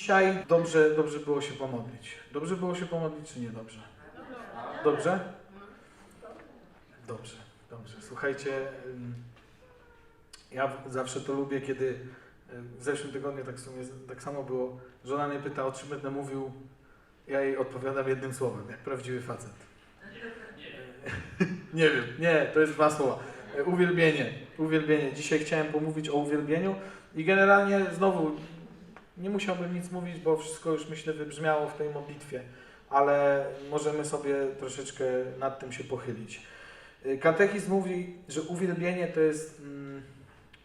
Dzisiaj dobrze, dobrze było się pomodlić. Dobrze było się pomodlić, czy nie dobrze? Dobrze? Dobrze, dobrze. Słuchajcie, ja zawsze to lubię, kiedy w zeszłym tygodniu tak, sumie, tak samo było. Żona mnie pyta, o czym będę mówił. Ja jej odpowiadam jednym słowem, jak prawdziwy facet. Nie wiem, nie, to jest dwa słowa. E, Uwielbienie, uwielbienie. Dzisiaj chciałem pomówić o uwielbieniu i generalnie znowu nie musiałbym nic mówić, bo wszystko już myślę wybrzmiało w tej modlitwie, ale możemy sobie troszeczkę nad tym się pochylić. Y, Katechizm mówi, że uwielbienie to jest mm,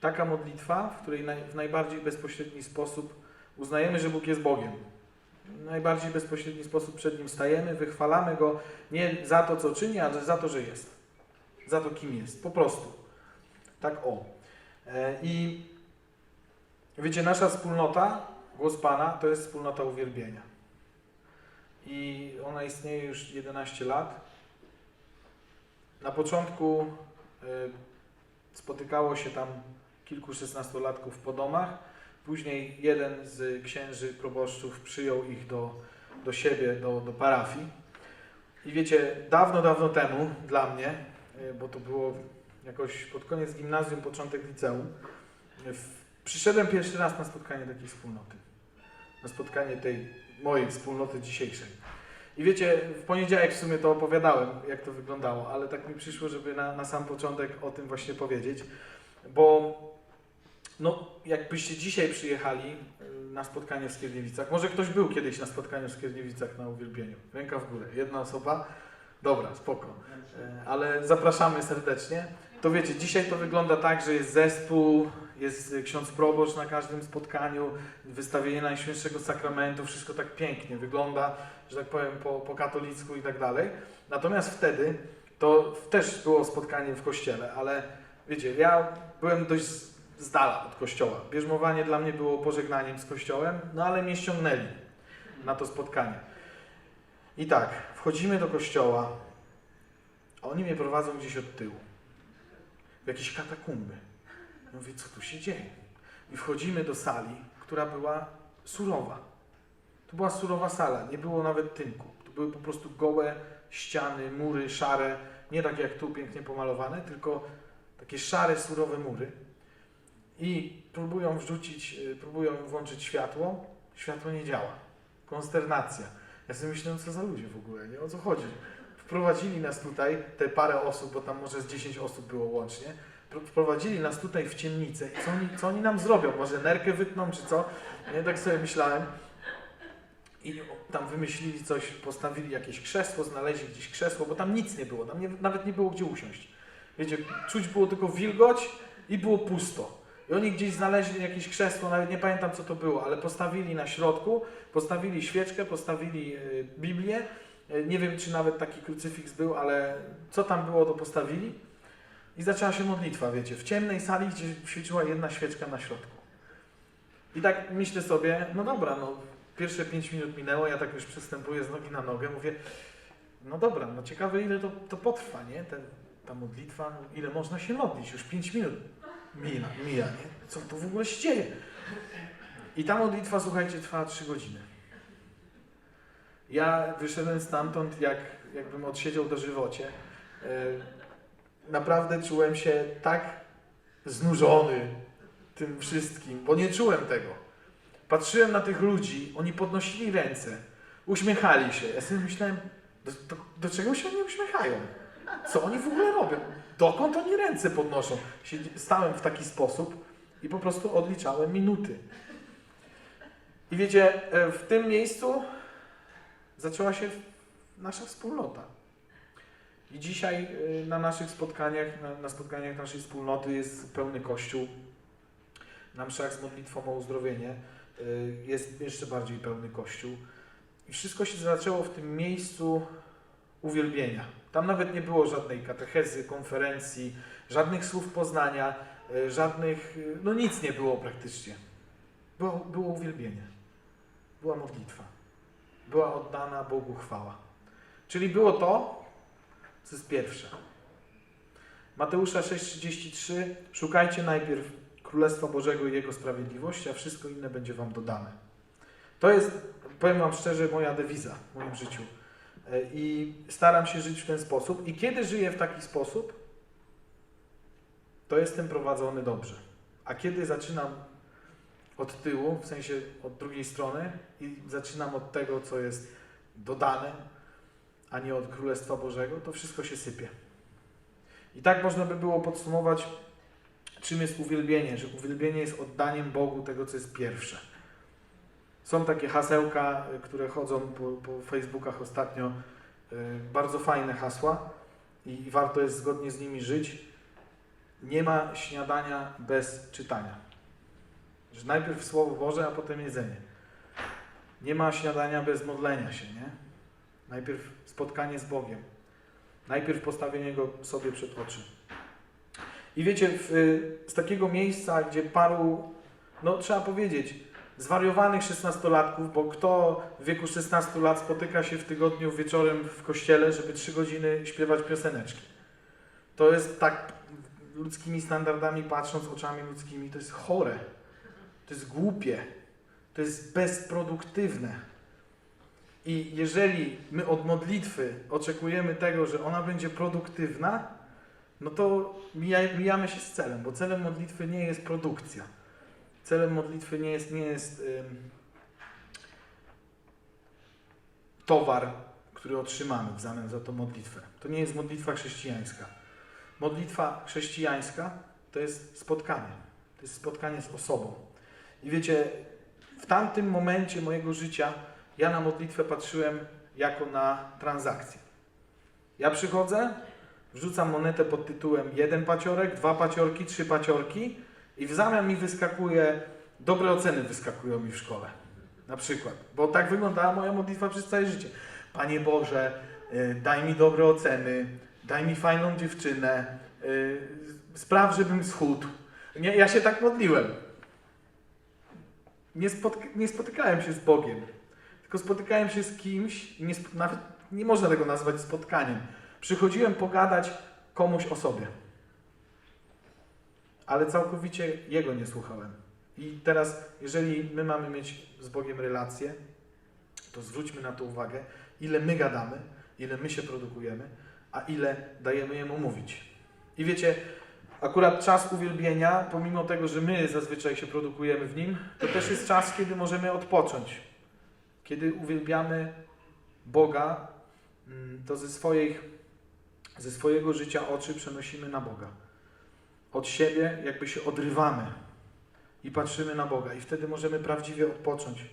taka modlitwa, w której w najbardziej bezpośredni sposób uznajemy, że Bóg jest Bogiem. W najbardziej bezpośredni sposób przed Nim stajemy, wychwalamy Go nie za to, co czyni, ale za to, że jest. Za to, kim jest. Po prostu. Tak o. E, I wiecie, nasza wspólnota, głos Pana, to jest wspólnota uwielbienia. I ona istnieje już 11 lat. Na początku e, spotykało się tam kilku szesnastolatków po domach. Później jeden z księży proboszczów przyjął ich do, do siebie, do, do parafii. I wiecie, dawno, dawno temu dla mnie, y, bo to było jakoś pod koniec gimnazjum, początek liceum, przyszedłem pierwszy raz na spotkanie takiej wspólnoty. Na spotkanie tej mojej wspólnoty dzisiejszej. I wiecie, w poniedziałek w sumie to opowiadałem, jak to wyglądało, ale tak mi przyszło, żeby na, na sam początek o tym właśnie powiedzieć, bo no, jakbyście dzisiaj przyjechali y, na spotkanie w Skierniewicach, może ktoś był kiedyś na spotkaniu w Skierniewicach na uwielbieniu. Ręka w górę. Jedna osoba. Dobra, spoko. Y, Ale zapraszamy serdecznie. To wiecie, dzisiaj to wygląda tak, że jest zespół, jest y, ksiądz proboszcz na każdym spotkaniu, wystawienie Najświętszego Sakramentu, wszystko tak pięknie wygląda, że tak powiem, po, po katolicku i tak dalej. Natomiast wtedy to też było spotkanie w kościele, ale wiecie, ja byłem dość z- dala od kościoła. Bierzmowanie dla mnie było pożegnaniem z kościołem, no ale mnie ściągnęli na to spotkanie. I tak, wchodzimy do kościoła, a oni mnie prowadzą gdzieś od tyłu, w jakieś katakumby. Mówię, co tu się dzieje? I wchodzimy do sali, która była surowa. To była surowa sala, nie było nawet tynku. To były po prostu gołe ściany, mury, szare, nie tak jak tu pięknie pomalowane, tylko takie szare, surowe mury. I próbują wrzucić, y, próbują włączyć światło, światło nie działa. Konsternacja. Ja sobie myślę, no co za ludzie w ogóle, nie? O co chodzi? Wprowadzili nas tutaj, te parę osób, bo tam może z 10 osób było łącznie, wprowadzili nas tutaj w ciemnicę i co oni, co oni nam zrobią? Może nerkę wytną, czy co? Nie, tak sobie myślałem. I tam wymyślili coś, postawili jakieś krzesło, znaleźli gdzieś krzesło, bo tam nic nie było, tam nie, nawet nie było gdzie usiąść. Wiecie, czuć było tylko wilgoć i było pusto. I oni gdzieś znaleźli jakieś krzesło, nawet nie pamiętam co to było, ale postawili na środku, postawili świeczkę, postawili y, Biblię. Y, Nie wiem, czy nawet taki krucyfiks był, ale co tam było, to postawili. I zaczęła się modlitwa, wiecie, w ciemnej sali, gdzie świeciła jedna świeczka na środku. I tak myślę sobie, no dobra, no pierwsze pięć minut minęło, ja tak już przystępuję z nogi na nogę, mówię, no dobra, no ciekawe ile to, to potrwa, nie? Ten, ta modlitwa, no, ile można się modlić, już pięć minut mija, mija, nie? Co tu w ogóle się dzieje? I ta modlitwa, słuchajcie, trwała trzy godziny. Ja wyszedłem stamtąd, jak, jakbym odsiedział do żywocie. Naprawdę czułem się tak znużony tym wszystkim, bo nie czułem tego. Patrzyłem na tych ludzi, oni podnosili ręce, uśmiechali się. Ja sobie myślałem, do, do, do czego się oni uśmiechają? Co oni w ogóle robią? Dokąd oni ręce podnoszą? Siedzi- Stałem w taki sposób i po prostu odliczałem minuty. I wiecie, e, w tym miejscu zaczęła się nasza wspólnota. I dzisiaj y, na naszych spotkaniach, na, spotkaniach naszej wspólnoty jest pełny kościół. Na mszach z modlitwą o uzdrowienie y, jest jeszcze bardziej pełny kościół. I wszystko się zaczęło w tym miejscu uwielbienia. Tam nawet nie było żadnej katechezy, konferencji, żadnych słów poznania, y, żadnych, no nic nie było praktycznie. Było, było uwielbienie. Była modlitwa. Była oddana Bogu chwała. Czyli było to, co jest pierwsze. Mateusza 6,33 Szukajcie najpierw Królestwa Bożego i Jego sprawiedliwości, a wszystko inne będzie Wam dodane. To jest, powiem Wam szczerze, moja dewiza w moim życiu. E, I staram się żyć w ten sposób. I kiedy żyję w taki sposób, to jestem prowadzony dobrze. A kiedy zaczynam od tyłu, w sensie od drugiej strony i zaczynam od tego, co jest dodane, a nie od Królestwa Bożego, to wszystko się sypie. I tak można by było podsumować, czym jest uwielbienie, że uwielbienie jest oddaniem Bogu tego, co jest pierwsze. Są takie hasełka, y, które chodzą po, po Facebookach ostatnio, y, bardzo fajne hasła i warto jest zgodnie z nimi żyć. Nie ma śniadania bez czytania. Że najpierw Słowo Boże, a potem jedzenie. Nie ma śniadania bez modlenia się, nie? Najpierw spotkanie z Bogiem. Najpierw postawienie Go sobie przed oczy. I wiecie, w, z takiego miejsca, gdzie paru, no trzeba powiedzieć, zwariowanych szesnastolatków, bo kto w wieku 16 lat spotyka się w tygodniu wieczorem w kościele, żeby trzy godziny śpiewać pioseneczki. To jest tak ludzkimi standardami, patrząc oczami ludzkimi, to jest chore. To jest głupie. To jest bezproduktywne. I jeżeli my od modlitwy oczekujemy tego, że ona będzie produktywna, no to mija- mijamy się z celem, bo celem modlitwy nie jest produkcja. Celem modlitwy nie jest, nie jest ym, towar, który otrzymamy w zamian za tą modlitwę. To nie jest modlitwa chrześcijańska. Modlitwa chrześcijańska to jest spotkanie. To jest spotkanie z osobą. I wiecie, w tamtym momencie mojego życia ja na modlitwę patrzyłem jako na transakcję. Ja przychodzę, wrzucam monetę pod tytułem jeden paciorek, dwa paciorki, trzy paciorki i w zamian mi wyskakuje, dobre oceny wyskakują mi w szkole. Na przykład. Bo tak wyglądała moja modlitwa przez całe życie. Panie Boże, y, daj mi dobre oceny, daj mi fajną dziewczynę, y, spraw, żebym schudł. Ja się tak modliłem. Nie, spotyka, nie spotykałem się z Bogiem, tylko spotykałem się z kimś, nie, nawet nie można tego nazwać spotkaniem. Przychodziłem pogadać komuś o sobie. Ale całkowicie Jego nie słuchałem. I teraz, jeżeli my mamy mieć z Bogiem relację, to zwróćmy na to uwagę, ile my gadamy, ile my się produkujemy, a ile dajemy Jemu mówić. I wiecie, akurat czas uwielbienia, pomimo tego, że my zazwyczaj się produkujemy w nim, to też jest czas, kiedy możemy odpocząć. Kiedy uwielbiamy Boga, mm, to ze, swoich, ze swojego życia oczy przenosimy na Boga. Od siebie jakby się odrywamy i patrzymy na Boga, i wtedy możemy prawdziwie odpocząć.